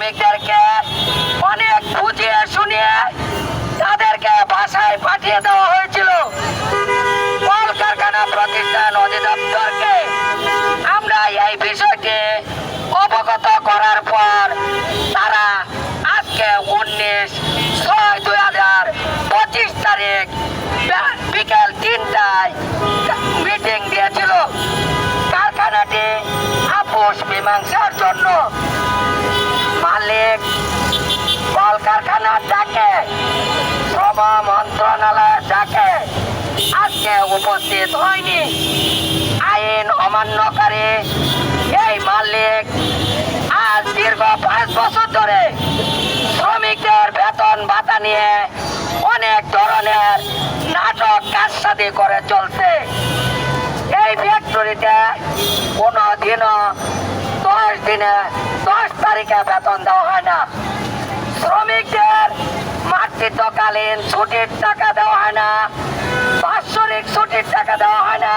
শ্রমিকদেরকে অনেক বুঝিয়ে শুনিয়ে তাদেরকে বাসায় পাঠিয়ে দেওয়া হয়েছিল। কলকারখানা প্রতিষ্ঠান অধিদপ্তরকে আমরা এই বিষয়টি অবগত করার পর তারা আজকে উনিশ ছয় দুই হাজার পঁচিশ তারিখ বিকেল তিনটায় মিটিং দিয়েছিল। কারখানাটি আপোষ মীমাংসার জন্য। মালিক, কলকারখানার ডাকে, শ্রম মন্ত্রণালয় ডাকে। আজকে উপস্থিত হয়নি আইন অমান্যকারী এই মালিক। আজ দীর্ঘ পাঁচ বছর ধরে শ্রমিকদের বেতন ভাতা নিয়ে অনেক ধরনের নাটক কাজসাদি করে চলছে। এই ফ্যাক্টরিতে কোনো দিনও দশ দিনে দশ তারিখে বেতন দেওয়া হয় না। শ্রমিকদের মাতৃত্বকালীন ছুটির টাকা দেওয়া হয় না। বাৎসরিক ছুটির টাকা দেওয়া হয় না।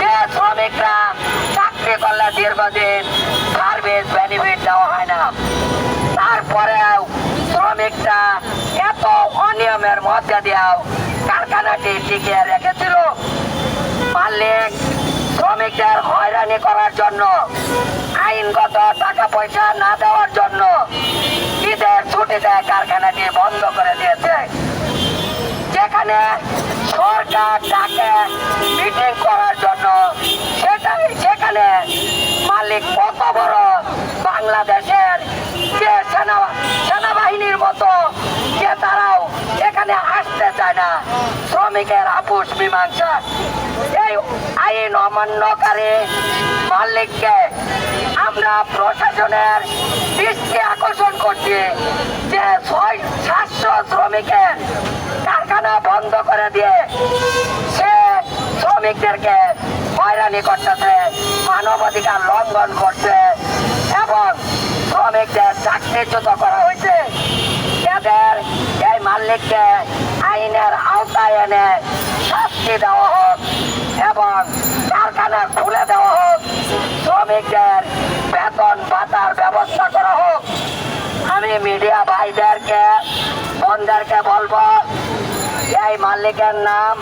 যে শ্রমিকরা চাকরি করলে দীর্ঘদিন সার্ভিস বেনিফিট দেওয়া হয় না। তারপরেও শ্রমিকরা এত অনিয়মের মধ্যে দিয়েও কারখানাটি টিকিয়ে রেখেছিল। মালিক শ্রমিকদের হয়রানি করার জন্য, আইনগত টাকা পয়সা না দেওয়ার জন্য ঈদের ছুটিতে কারখানাটি বন্ধ করে দিয়েছে। যেখানে সরকার ডাকে মিটিং করার জন্য সেটা সেখানে মালিক কত বড় বাংলাদেশের যে সেনা সেনাবাহিনীর মতো যে তারাও এখানে আসতে চায় না। শ্রমিকের আপোষ মীমাংসা। এই আইন অমান্যকারী মালিককে আমরা প্রশাসনের দৃষ্টি আকর্ষণ করছি যে ছয়, সাতশো শ্রমিকের কারখানা বন্ধ করে দিয়ে সে শ্রমিকদেরকে হয়রানি করতেছে, মানবাধিকার লঙ্ঘন করছে এবং শ্রমিকদের চাকরিচ্যুত করা হয়েছে। এদের এই মালিককে আইনের আওতায় এনে শাস্তি দেওয়া হোক এবং কারখানা খুলে দেওয়া হোক, শ্রমিকদের বেতন ভাতার ব্যবস্থা করা হোক। আমি মিডিয়া ভাইদেরকে, বোনদেরকে বলব, এই মালিকের নাম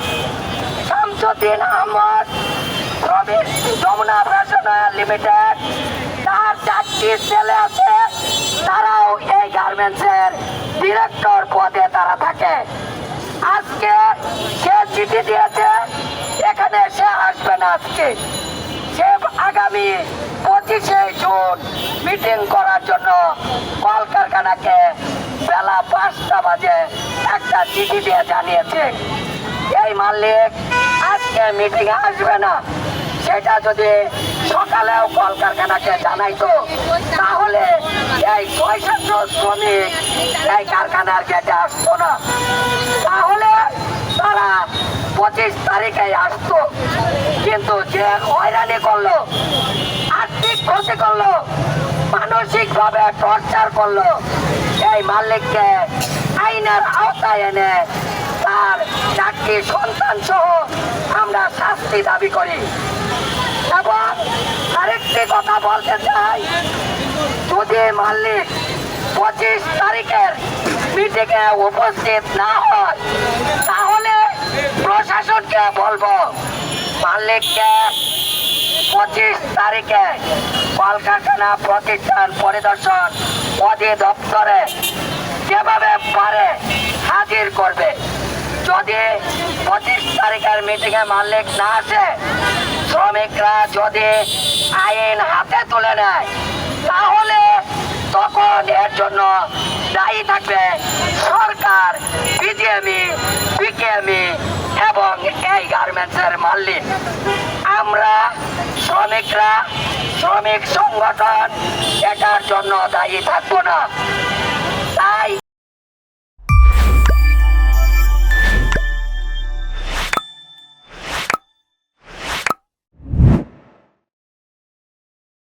শামসুদ্দিন আহমদ শ্রমিক যমুনা ফ্যাশনার লিমিটেড। তার চারটি ছেলে আছে, তারাও গার্মেন্টসের ডিরেক্টর পদে তারা থাকে। আজকে সে চিঠি দিয়েছে, এখানে সে আসবে না আজকে। সে আগামী পঁচিশে জুন মিটিং করার জন্য কলকারখানাকে বেলা পাঁচটা বাজে একটা চিঠি দিয়ে জানিয়েছে। এই মালিক আজকে মিটিং আসবে না। সেটা যদি সকালেও কলকারখানাকে জানাইতো, তাহলে শ্রমিক এই কারখানার গেটে আসতো না। তাহলে তারা পঁচিশ তারিখে আসতো। কিন্তু যে হয়রানি করল, আর্থিক ক্ষতি করল মানসিক ভাবে টর্চার করল এই মালিককে আইনের আওতায় এনে তার চাকরি সন্তান সহ আমরা শাস্তি দাবি করি। এবং আরেকটি কথা বলতে চাই, যদি মালিক পঁচিশ তারিখের মিটিংয়ে উপস্থিত না হয় তাহলে প্রশাসনকে বলব, মালিককে পঁচিশ তারিখে কলকারখানা প্রতিষ্ঠান পরিদর্শন অধিদপ্তরে যেভাবে পারে হাজির করবে। যদি পঁচিশ তারিখের মিটিংয়ে মালিক না আসে, শ্রমিকরা যদি আইন হাতে তুলে নেয়, তাহলে তখন এর জন্য দায়ী থাকবে সরকার বিজিএমই বিকেএমই এবং এই গার্মেন্টসের মালিক। আমরা শ্রমিকরা, শ্রমিক সংগঠন, এটার জন্য দায়ী থাকব না।